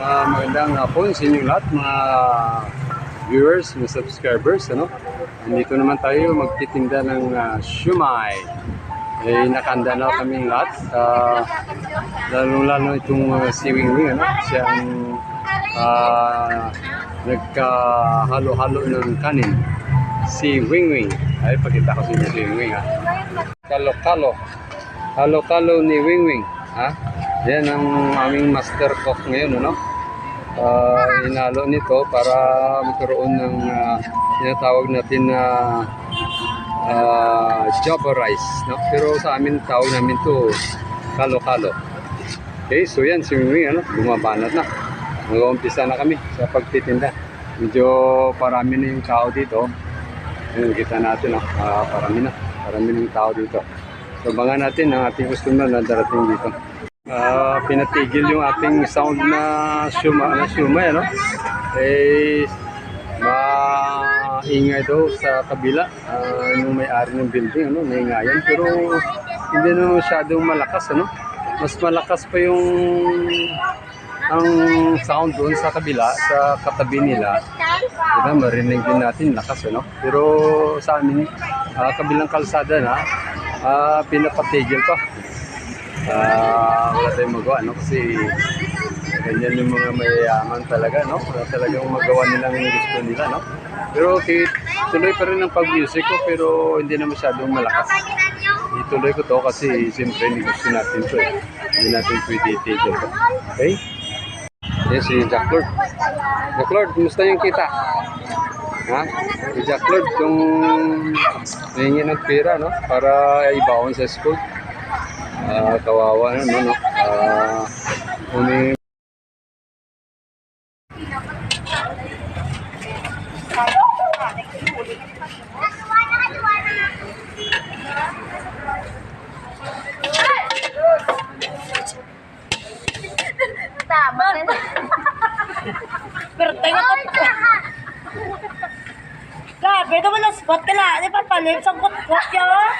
Ah, magandang hapon sa inyong lahat, mga viewers, mga subscribers. Ano? Nandito naman tayo magtitinda ng uh, shumai. Eh, nakanda na kami lahat. Uh, Lalo-lalo itong uh, si Wingwing. Ano? Siya ang ah, nagkahalo-halo ng kanin. Si Wingwing. Ay, pakita ko si Wingwing. Ha? Kalo-kalo. Halo-kalo ni Wingwing. Ha? Yan ang aming master cook ngayon, ano? Uh, inalo nito para magkaroon ng uh, tinatawag natin na uh, java rice. No? Pero sa amin, tawag namin to kalo-kalo. Okay, so yan, si Mimi, ano, bumabanat na. Mag-umpisa na kami sa pagtitinda. Medyo parami na yung tao dito. Ayun, kita natin, no? uh, parami na. Parami na yung tao dito. So, abangan natin ang ating customer na darating dito. Ah, pinatigil yung ating sound na shuma na shuma ano? Eh maingay daw sa kabila ah, yung may-ari ng building ano? Naingayan. Pero hindi na masyadong malakas ano? Mas malakas pa yung ang sound doon sa kabila sa katabi nila. Diba? Marinig din natin lakas ano? Pero sa amin ah, kabilang kalsada na ah, pinapatigil pa. Wala tayong magawa, no? Kasi ganyan yung mga mayayaman talaga, no? Wala talagang magawa nilang gusto nila, no? Pero okay, tuloy pa rin ang pag-music ko, pero hindi na masyadong malakas. Ituloy ko to kasi siyempre gusto natin to, eh. Hindi natin pwede itigil to. Okay? Yes, si Jack Lord. Jack Lord, kumusta yung kita? Ha? Si Jack Lord, yung hihingi ng pera, no? Para ibaon sa school. Ah, kawawa na, no, no? Ah, umi... Tama na. Pero tenga ko. Grabe naman ang spot ka lang. Di ba palim sa kot-kot yun?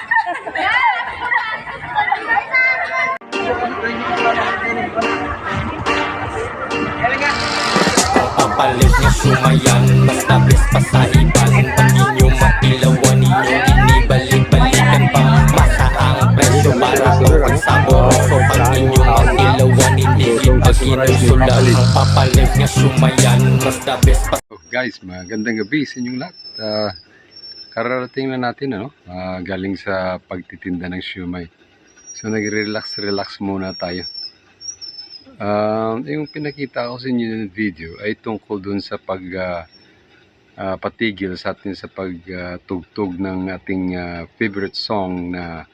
Papalit nga sumayan Basta bes pa sa iban Pag inyo mailawan ninyo Inibalik-balikan pa Masa ang presyo para kung saboroso Pag inyo mailawan Hindi ipag-inusulan Ang papalit nga sumayan Basta bes pa Oh, guys, magandang gabi sa inyong lahat. Ah, kararating na natin, ano? Ah, galing sa pagtitinda ng siumay. So, nag-relax-relax muna tayo. Um, yung pinakita ko sa inyo ng video ay tungkol dun sa pag ah, ah, patigil sa atin sa pagtugtog ng ating ah, favorite song na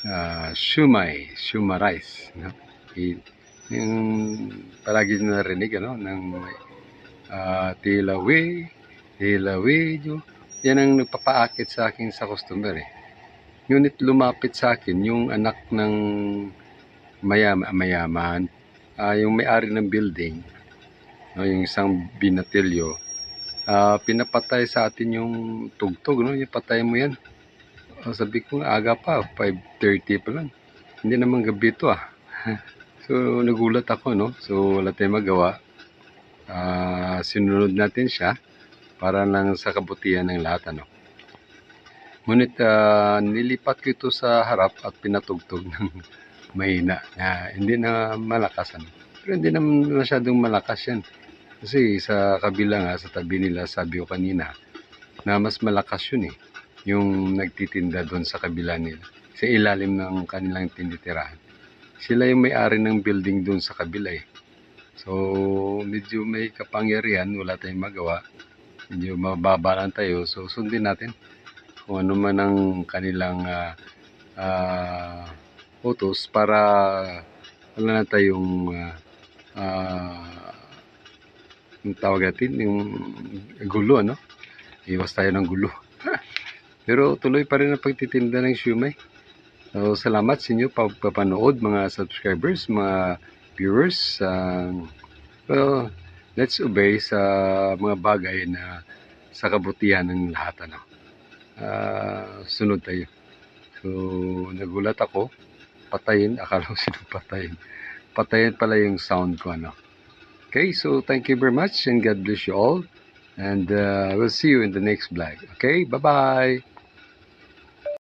uh, Shumai, Shuma Rice. No? I- yung palagi nyo narinig ano, ng uh, Tilawi, Tilawi, yan ang nagpapaakit sa akin sa customer eh. Ngunit lumapit sa akin yung anak ng mayama, mayaman, ah, yung may-ari ng building, no, yung isang binatilyo, ah, pinapatay sa atin yung tugtog, no? yung patay mo yan. Ah, sabi ko, aga pa, 5.30 pa lang. Hindi naman gabi to ah. so, nagulat ako, no? So, wala tayong magawa. Ah, sinunod natin siya para lang sa kabutihan ng lahat, ano? Ngunit ah, nilipat ko ito sa harap at pinatugtog ng mahina. na hindi na malakas. Ano. Pero hindi naman masyadong malakas yan. Kasi sa kabila nga, sa tabi nila, sabi ko kanina, na mas malakas yun eh. Yung nagtitinda doon sa kabila nila. Sa ilalim ng kanilang tinitirahan. Sila yung may-ari ng building doon sa kabila eh. So, medyo may kapangyarihan, wala tayong magawa. Medyo mababa lang tayo. So, sundin natin kung ano man ang kanilang ah, ah, utos para wala na tayong ah, ah, yung tawag natin, yung gulo, ano? Iwas tayo ng gulo. Pero tuloy pa rin ang pagtitinda ng siumay. So, salamat sa inyo pagpapanood mga subscribers, mga viewers. Um, well, let's obey sa mga bagay na sa kabutihan ng lahat. Ano? Ah, sunod tayo. So, nagulat ako. Patayin. Akala ko sino patayin. Patayin pala yung sound ko. Ano? Okay, so thank you very much and God bless you all. And uh, we'll see you in the next vlog. Okay, bye-bye.